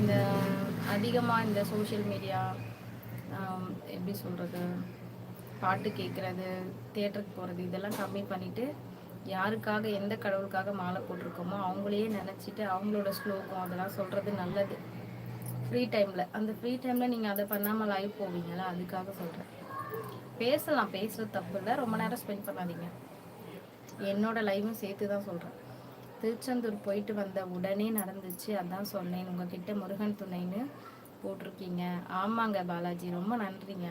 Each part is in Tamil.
இந்த அதிகமாக இந்த சோஷியல் மீடியா எப்படி சொல்கிறது பாட்டு கேட்குறது தேட்டருக்கு போகிறது இதெல்லாம் கம்மி பண்ணிவிட்டு யாருக்காக எந்த கடவுளுக்காக மாலை போட்டிருக்கோமோ அவங்களையே நினச்சிட்டு அவங்களோட ஸ்லோகம் அதெல்லாம் சொல்கிறது நல்லது. ஃப்ரீ டைமில் அந்த ஃப்ரீ டைமில் நீங்கள் அதை பண்ணாமல் லைவ் போவீங்களா அதுக்காக சொல்கிறேன் பேசலாம். பேசுகிறது தப்பு இல்லை. ரொம்ப நேரம் ஸ்பெண்ட் பண்ணாதீங்க. என்னோட லைவும் சேர்த்து தான் சொல்கிறேன் திருச்செந்தூர் போயிட்டு வந்த உடனே நடந்துச்சு. அதான் சொன்னேன் உங்ககிட்ட முருகன் துணைன்னு போட்டிருக்கீங்க. ஆமாங்க பாலாஜி ரொம்ப நன்றிங்க.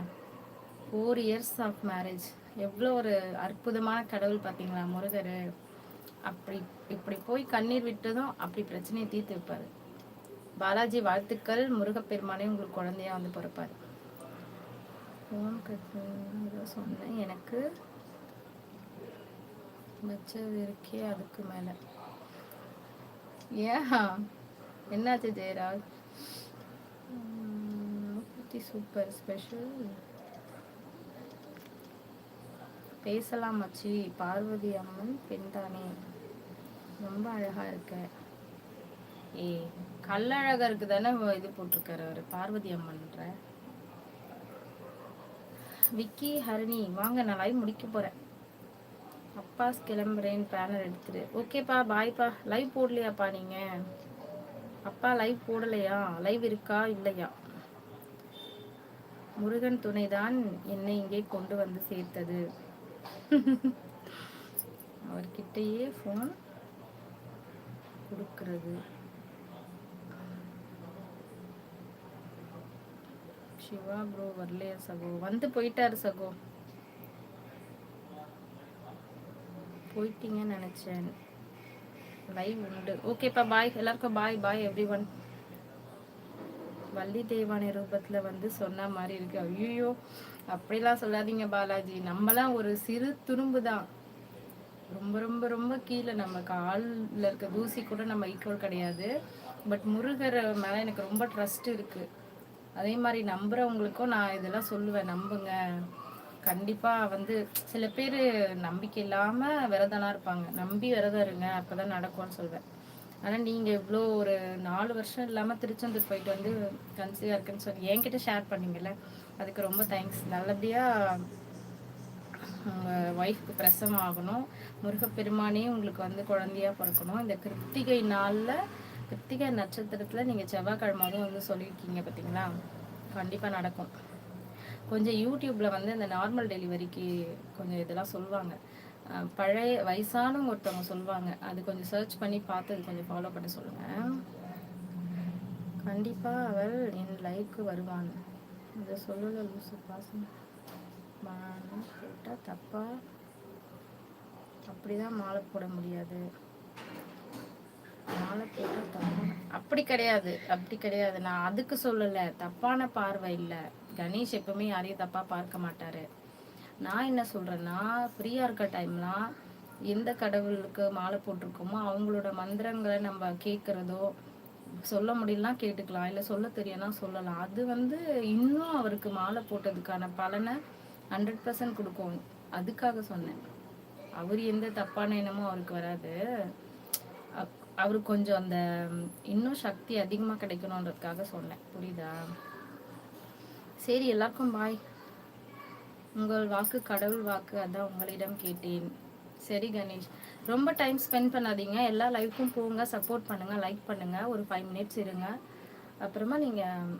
ஃபோர் இயர்ஸ் ஆஃப் மேரேஜ் எவ்வளோ ஒரு அற்புதமான கடவுள் பார்த்தீங்களா முருகர். அப்படி இப்படி போய் கண்ணீர் விட்டதும் அப்படி பிரச்சனையை தீர்த்து வைப்பார். பாலாஜி வாழ்த்துக்கள். முருகப்பெருமானே உங்களுக்கு குழந்தையா வந்து பிறப்பார். ஃபோன் சொன்னேன் எனக்கு. வச்சது இருக்கே அதுக்கு மேலே. ஏன் என்னாச்சு ஜெயராஜ்? Super special. பேசலாம் மச்சி பார்வதி அம்மன் பெண் தானே. ரொம்ப அழகா இருக்க. ஏ கல்லழகருக்கு தானே இது போட்டிருக்காரு அவர் பார்வதி அம்மன்ற. விக்கி ஹரணி வாங்க நான் லைவ் முடிக்க போறேன். அப்பாஸ் கிளம்புறேன் பேனர் எடுத்துரு. ஓகேப்பா பாய்ப்பா. லைவ் போடலையாப்பா நீங்க? அப்பா லைவ் போடலையா? லைவ் இருக்கா? இல்லையா? முருகன் துணைதான் என்னை இங்கே கொண்டு வந்து சேர்த்தது. அவர்கிட்டயே ஃபோன் கொடுக்கறது. சிவா ப்ரோ வரலையா சகோ? வந்து போயிட்டாரு சகோ. போயிட்டீங்கன்னு நினச்சேன். லைவ் உண்டு. ஓகேப்பா பாய் எல்லாருக்கும் bye bye everyone Valli Devanai ரூபத்துல வந்து சொன்ன மாதிரி இருக்கு. ஐயோ அப்படிலாம் சொல்லாதீங்க பாலாஜி. நம்மலாம் ஒரு சிறு துரும்பு தான். ரொம்ப ரொம்ப ரொம்ப கீழே நம்ம காலில் இருக்க தூசி கூட நம்ம ஈக்குவல் கிடையாது. பட் முருகர் மேலே எனக்கு ரொம்ப ட்ரஸ்ட் இருக்குது அதே மாதிரி நம்புகிறவங்களுக்கும் நான் இதெல்லாம் சொல்லுவேன். நம்புங்க. கண்டிப்பாக வந்து சில பேர் நம்பிக்கை இல்லாமல் விரதம்லாம் இருப்பாங்க. நம்பி விரதம் இருங்க அப்போ தான் நடக்கும்னு சொல்வேன். ஆனால் நீங்கள் இவ்வளோ ஒரு நாலு வருஷம் இல்லாமல் திருச்செந்தூர் போயிட்டு வந்து கன்சீவாக இருக்குன்னு சொல்லி என்கிட்ட ஷேர் பண்ணீங்கல்ல அதுக்கு ரொம்ப தேங்க்ஸ் நல்லபடியாக உங்கள் ஒய்ஃப்க்கு பிரசவம் ஆகணும். முருகப்பெருமானே உங்களுக்கு வந்து குழந்தையா பிறக்கணும். இந்த கிருத்திகை நாளில் கிருத்திகை நட்சத்திரத்தில் நீங்கள் செவ்வாய்க்கிழமை வந்து சொல்லியிருக்கீங்க பார்த்தீங்களா கண்டிப்பாக நடக்கும். கொஞ்சம் யூடியூப்பில் வந்து இந்த நார்மல் டெலிவரிக்கு கொஞ்சம் இதெல்லாம் சொல்லுவாங்க பழைய வயசானவங்க ஒருத்தவங்க சொல்லுவாங்க அது கொஞ்சம் சர்ச் பண்ணி பார்த்து அது கொஞ்சம் ஃபாலோ பண்ண சொல்லுங்கள் கண்டிப்பாக அவள் என் லைஃப்க்கு வருவான் இதை சொல்லல லூசு பாசம். போட்டால் தப்பாக அப்படிதான் மாலை போட முடியாது. மாலை போட்டால் தப்பான அப்படி கிடையாது அப்படி கிடையாது. நான் அதுக்கு சொல்லலை. தப்பான பார்வை இல்லை. கணேஷ் எப்பவுமே யாரையும் தப்பாக பார்க்க மாட்டாரு. நான் என்ன சொல்கிறேன்னா ஃப்ரீயாக இருக்க டைம்லாம் எந்த கடவுளுக்கு மாலை போட்டிருக்கோமோ அவங்களோட மந்திரங்களை நம்ம கேட்குறதோ சொல்ல முடியலாம் கேட்டுக்கலாம். இல்லை சொல்ல தெரியனா சொல்லலாம். அது வந்து இன்னும் அவருக்கு மாலை போட்டதுக்கான பலனை ஹண்ட்ரட் பர்சன்ட் கொடுக்கும். அதுக்காக சொன்னேன். அவர் எந்த தப்பான எண்ணமும் அவருக்கு வராது. அவருக்கு கொஞ்சம் அந்த இன்னும் சக்தி அதிகமாக கிடைக்கணுன்றதுக்காக சொன்னேன். புரியுதா? சரி எல்லாருக்கும் பாய் உங்கள் வாக்கு கடவுள் வாக்கு அதான் உங்களிடம் கேட்டேன். சரி கணேஷ். ரொம்ப டைம் ஸ்பெண்ட் பண்ணாதீங்க. எல்லா லைஃப்க்கும் போங்க சப்போர்ட் பண்ணுங்கள் லைக் பண்ணுங்கள் ஒரு ஃபைவ் மினிட்ஸ் இருங்க. அப்புறமா நீங்கள்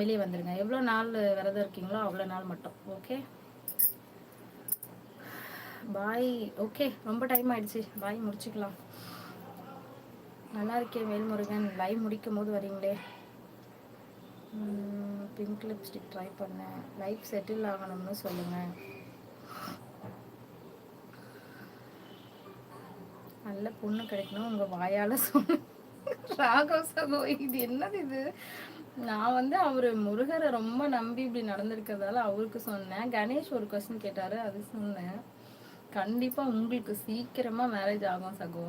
வெளியே வந்துடுங்க எவ்வளோ நாள் விரதம் இருக்கீங்களோ அவ்வளோ நாள் மட்டும். ஓகே பாய் ஓகே ரொம்ப டைம் ஆயிடுச்சு. பாய் முடிச்சுக்கலாம். நல்லா இருக்கேன் வேல்முருகன். லைவ் முடிக்கும் போது வரீங்களே. பிங்க் லிப்ஸ்டிக் ட்ரை பண்ணேன். லைஃப் செட்டில் ஆகணும்னு சொல்லுங்கள் நல்ல பொண்ணு கிடைக்கணும் உங்கள் வாயால் சொன்ன ராகவ் சகோ இது என்னது இது? நான் வந்து அவர் முருகரை ரொம்ப நம்பி இப்படி நடந்திருக்கிறதால அவருக்கு சொன்னேன். கணேஷ் ஒரு கொஸ்டின் கேட்டார் அது சொன்னேன். கண்டிப்பாக உங்களுக்கு சீக்கிரமாக மேரேஜ் ஆகும் சகோ.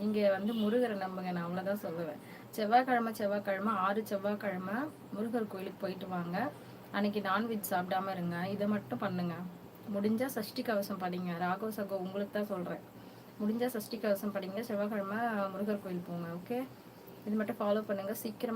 நீங்கள் வந்து முருகரை நம்புங்க நான் அவ்வளோதான் சொல்லுவேன். செவ்வாய்க்கிழமை செவ்வாய்க்கிழமை ஆறு செவ்வாய்க்கிழமை முருகர் கோயிலுக்கு போயிட்டு வாங்க. அன்னைக்கு நான்வெஜ் சாப்பிடாம இருங்க. இதை மட்டும் பண்ணுங்க. முடிஞ்சால் சஷ்டி கவசம் படிங்க. ராகவ சகோ உங்களுக்கு தான் சொல்கிறேன் முடிஞ்சால் சஷ்டி கவசம் படிங்க. செவ்வாய்க்கிழமை முருகர் கோயில் போங்க ஓகே இது மட்டும் ஃபாலோ பண்ணுங்கள் சீக்கிரம்